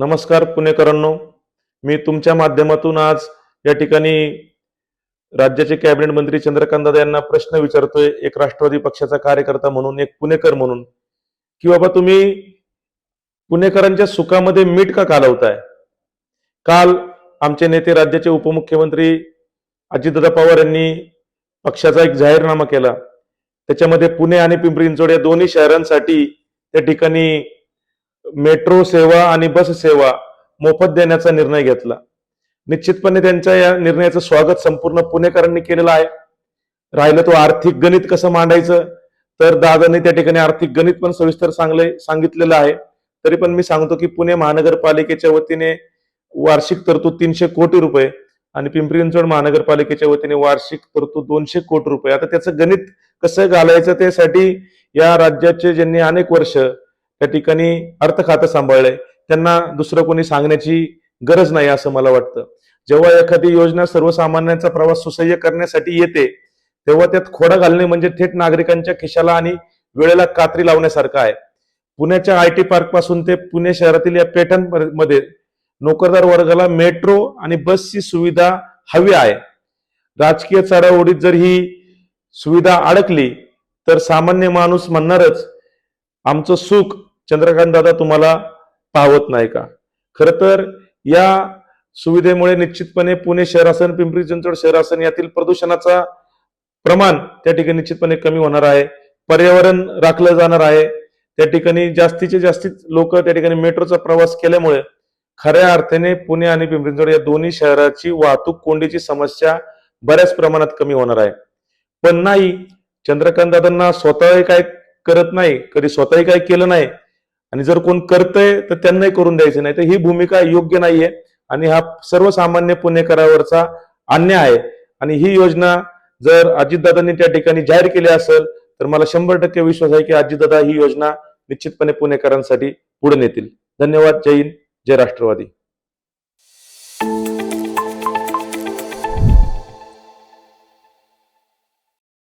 नमस्कार पुणेकरांनो. मी तुमच्या माध्यमातून आज या ठिकाणी राज्याचे कॅबिनेट मंत्री चंद्रकांत दादा यांना प्रश्न विचारतोय. एक राष्ट्रवादी पक्षाचा कार्यकर्ता म्हणून एक पुणेकर म्हणून. की बाबा तुम्ही पुणेकरांच्या सुखामध्ये मीठ का कालवताय? काल आमचे नेते राज्याचे उपमुख्यमंत्री अजितदादा पवार यांनी पक्षाचा एक जाहीरनामा केला. त्याच्यामध्ये पुणे आणि पिंपरी चिंचवड या दोन्ही शहरांसाठी त्या ठिकाणी मेट्रो सेवा आणि बस सेवा मोफत देण्याचा निर्णय घेतला. निश्चितपणे त्यांच्या या निर्णयाचं स्वागत संपूर्ण पुणेकरांनी केलेलं आहे. राहिलं तो आर्थिक गणित कसं मांडायचं? तर दादांनी त्या ठिकाणी आर्थिक गणित पण सविस्तर सांगले सांगितलेलं आहे. तरी पण मी सांगतो की पुणे महानगरपालिकेच्या वतीने वार्षिक तरतूद तीनशे कोटी रुपये आणि पिंपरी चिंचवड महानगरपालिकेच्या वतीने वार्षिक तरतूद दोनशे कोटी रुपये. आता त्याचं गणित कसं घालायचं त्यासाठी या राज्याचे ज्यांनी अनेक वर्ष त्या ठिकाणी अर्थ खातं सांभाळलंय. त्यांना दुसरं कोणी सांगण्याची गरज नाही असं मला वाटतं. जेव्हा एखादी योजना सर्वसामान्यांचा प्रवास सुसह्य करण्यासाठी येते तेव्हा त्यात खोडा घालणे म्हणजे थेट नागरिकांच्या खिशाला आणि वेळेला कात्री लावण्यासारखं आहे. पुण्याच्या आय टी पार्कपासून ते पुणे शहरातील या पेठणमध्ये नोकरदार वर्गाला मेट्रो आणि बसची सुविधा हवी आहे. राजकीय चढाओढीत जर ही सुविधा अडकली तर सामान्य माणूस म्हणणारच आमचं सुख चंद्रकांत दादा तुम्हाला पाहत नाही का? खर तर या सुविधेमुळे निश्चितपणे पुणे शहरासन पिंपरी चिंचवड शहरासन यातील प्रदूषणाचा प्रमाण त्या ठिकाणी निश्चितपणे कमी होणार आहे. पर्यावरण राखलं जाणार आहे. त्या ठिकाणी जास्तीचे जास्तीत लोक त्या ठिकाणी मेट्रोचा प्रवास केल्यामुळे खऱ्या अर्थाने पुणे आणि पिंपरी चिंचवड या दोन्ही शहराची वाहतूक कोंडीची समस्या बऱ्याच प्रमाणात कमी होणार आहे. पण नाही चंद्रकांत दादांना स्वतःही काय करत नाही कधी स्वतःही काय केलं नाही आणि जर कोण करतंय तर त्यांनाही करून द्यायचं नाही. तर ही भूमिका योग्य नाहीये. आणि हा सर्वसामान्य पुणेकरावरचा अन्याय आहे. आणि ही योजना जर अजितदादांनी त्या ठिकाणी जाहीर केली असेल तर मला शंभर टक्के विश्वास आहे की अजितदादा ही योजना निश्चितपणे पुणेकरांसाठी पुढे नेतील. धन्यवाद. जय हिंद. जय राष्ट्रवादी.